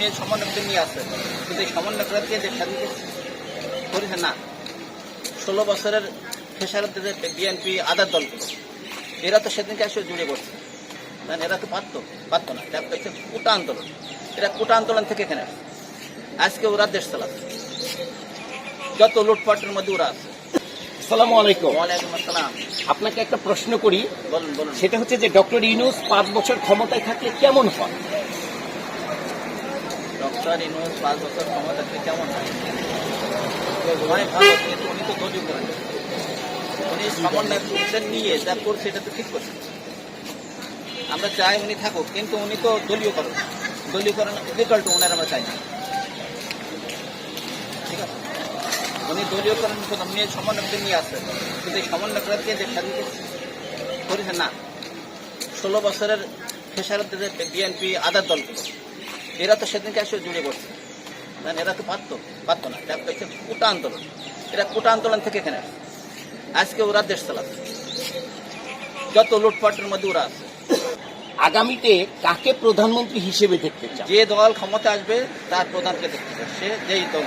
নিয়ে সমন্বয়কদের নিয়ে আসছে কিন্তু এই সমন্বয়করা দিয়ে দেশ স্বাধীন করেছে? না? ষোলো বছরের খেসারত দিতে বিএনপি আদার দলগুলো এরা তো সেদিনকে এসে জুড়ে পড়ছে কারণ এরা তো পারতো পারতো না। এটা হচ্ছে কোটা আন্দোলন। এরা কোটা আন্দোলন থেকে এখানে। আজকে ওরা দেশ চালাচ্ছে। যত লুটপাটের মধ্যে ওরা আছে। আসসালামু আলাইকুম। আসসালাম। আপনাকে একটা প্রশ্ন করি। বলুন বলুন। সেটা হচ্ছে যে ডক্টর ইউনুস পাঁচ বছর ক্ষমতায় থাকলে কেমন হয়? পাঁচ বছর ক্ষমতা কেমন উনি তো করেন উনি সমন্বয় করছেন নিয়ে যা করছে, এটা তো ঠিক আমরা চাই উনি থাকুক, কিন্তু উনি তো দলীয় করেন দলীয়করণ ডিফিকাল্ট ওনার আমরা চাই না। ঠিক আছে? উনি দলীয়করণ নিয়ে সমন্বয়কদের নিয়ে আসছেন কিন্তু এই সমন্বয়করা দিয়ে দেশ স্বাধীন করেছে? করেছে না। ষোলো বছরের খেসারত বিএনপি আদার দলগুলো এরা তো সেদিনকে এসে জুড়ে পড়ছে মানে এরা তো পারতো পারতো না এটা হচ্ছে কোটা আন্দোলন এরা কোটা আন্দোলন থেকে এখানে আসছে। আজকে ওরা দেশ চালাচ্ছে যত লুটপাটের মধ্যে ওরা আছে আগামীতে কাকে প্রধানমন্ত্রী হিসেবে দেখতে চান যে দল ক্ষমতা আসবে তার প্রধানকে দেখতে চায়। সে যেই দল।